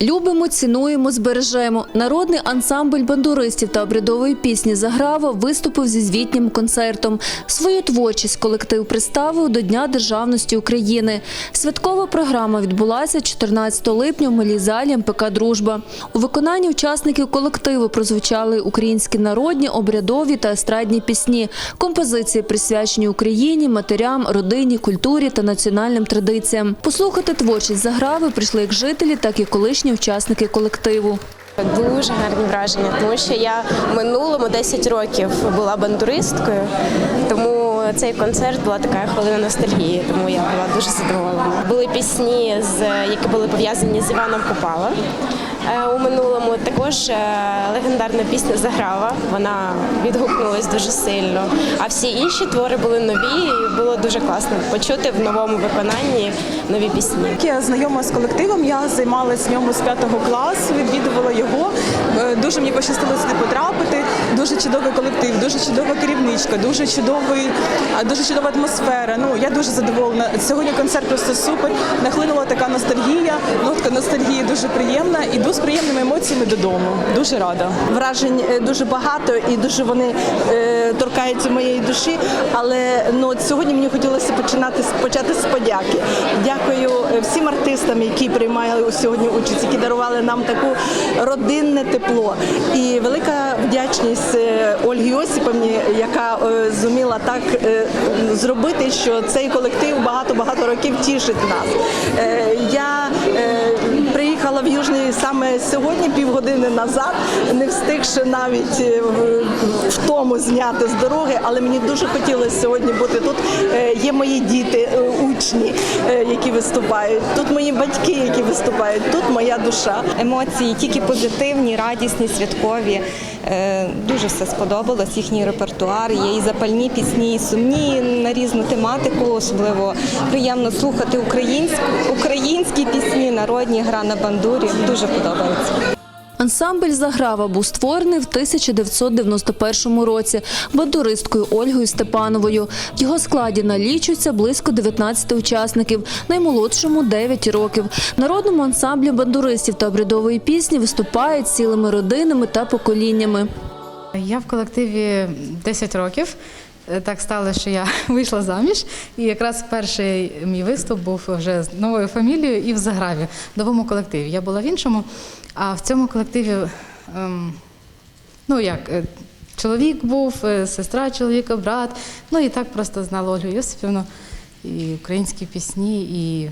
Любимо, цінуємо, збережемо. Народний ансамбль бандуристів та обрядової пісні Заграва виступив зі звітнім концертом. Свою творчість колектив представив до Дня державності України. Святкова програма відбулася 14 липня в малій залі МПК Дружба. У виконанні учасників колективу прозвучали українські народні, обрядові та естрадні пісні, композиції присвячені Україні, матерям, родині, культурі та національним традиціям. Послухати творчість Заграви прийшли як жителі, так і колишні учасники колективу. Дуже гарні враження, тому що я в минулому 10 років була бандуристкою, тому цей концерт була така хвилина ностальгії, тому я була дуже задоволена. Були пісні, які були пов'язані з Іваном Купала. е, У минулому також е, легендарна пісня Заграва. Вона відгукнулась дуже сильно. А всі інші твори були нові, і було дуже класно почути в новому виконанні нові пісні. Я знайома з колективом, я займалася в ньому з п'ятого класу, відвідувала його. Е, Дуже мені пощастило сюди потрапити. Дуже чудовий колектив, дуже чудова керівничка, дуже чудовий, дуже чудова атмосфера. Ну я дуже задоволена. Сьогодні концерт просто супер. Нахлинула така ностальгія. Нотка ностальгії дуже приємна. Іду з приємними емоціями додому. Дуже рада. вражень е, дуже багато і дуже вони е, торкаються моєї душі. Але ну от сьогодні мені хотілося починати почати з подяки. Дякую е, всім артистам, які приймали сьогодні участь, які дарували нам таку родинне тепло. І велика вдячність Ольгі Осіповні, яка зуміла так зробити, що цей колектив багато багато років тішить нас. Я Южний саме сьогодні, півгодини назад, не встигши навіть е, в- тому зняти з дороги, але мені дуже хотілося сьогодні бути тут. Е, Є мої діти, е, учні, які виступають. Тут мої батьки, які виступають. Тут моя душа. емоції тільки позитивні, радісні, святкові. Дуже все сподобалось. Їхній репертуар. Є і запальні пісні, і сумні на різну тематику. Особливо приємно слухати українську, українські пісні, народні гра на бандурі. Дуже подобається. Ансамбль Заграва був створений в 1991 році бандуристкою Ольгою Степановою. В його складі налічується близько 19 учасників, наймолодшому 9 років. В народному ансамблі бандуристів та обрядової пісні виступають цілими родинами та поколіннями. Я в колективі 10 років. Е, Так стало, що я вийшла заміж, і якраз перший мій виступ був вже з новою фамілією і в Заграві, в новому колективі. Я була в іншому, а в цьому колективі, ем, ну як, е, чоловік був, е, сестра чоловіка, брат. Ну і так просто знала Ольгу Йосипівну, і українські пісні, і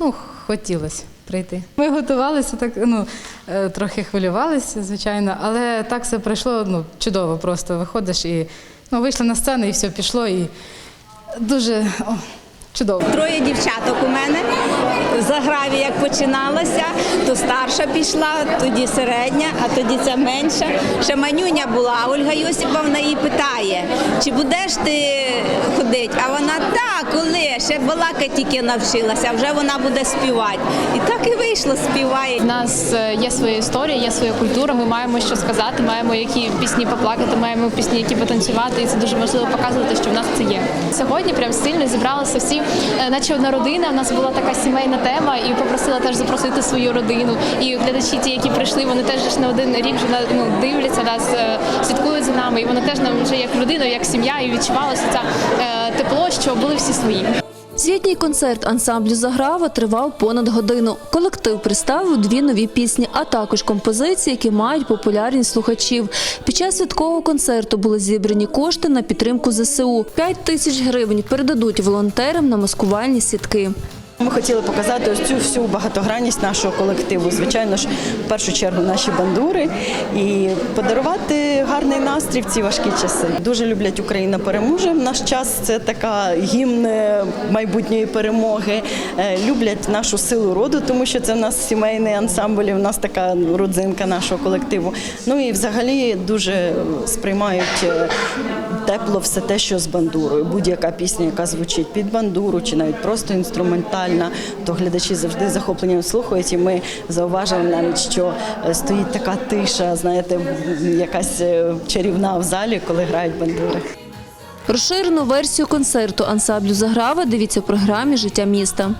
ну, хотілося прийти. Ми готувалися так, ну трохи хвилювалися, звичайно, але так все пройшло ну, чудово. Просто виходиш і ну, вийшли на сцену, і все пішло. І дуже о, чудово. Троє дівчаток у мене. Заграві як починалася, то старша пішла, тоді середня, а тоді ця менша. Ще манюня була. Ольга Йосиповна її питає, чи будеш ти ходити? А вона так, коли ще балака тільки навчилася, вже вона буде співати. І так і вийшло, співає. У нас е, є своя історія, є своя культура. Ми маємо що сказати, маємо які пісні поплакати, маємо пісні, які потанцювати, і це дуже важливо показувати, що в нас це є. Сьогодні прям сильно зібралися всі, е, наче одна родина. У нас була така сімейна тема, і попросила теж запросити свою родину. І глядачі, ті, які прийшли, вони теж не один рік вже ну, дивляться нас, е, слідкують за нами, і вони теж нам вже як людина, як сім'я, і відчувалося це тепло, що були всі свої. Світній концерт ансамблю Заграва тривав понад годину. Колектив представив дві нові пісні, а також композиції, які мають популярність слухачів. Під час святкового концерту були зібрані кошти на підтримку ЗСУ. 5 тисяч гривень передадуть волонтерам на маскувальні сітки. Ми хотіли показати ось цю всю багатогранність нашого колективу. Звичайно ж, в першу чергу наші бандури і подарувати гарний настрій в ці важкі часи. Дуже люблять Україна переможе. В наш час це така гімн майбутньої перемоги. Е, Люблять нашу силу роду, тому що це в нас сімейний ансамбль, в нас така родзинка нашого колективу. Ну і взагалі дуже сприймають е, тепло все те, що з бандурою. Будь-яка пісня, яка звучить під бандуру, чи навіть просто інструментальна, то глядачі завжди захоплені слухають. І ми зауважили навіть, що е, стоїть така тиша, знаєте, якась е, чарівна в залі, коли грають бандури. Розширену версію концерту ансамблю Заграва дивіться в програмі Життя міста.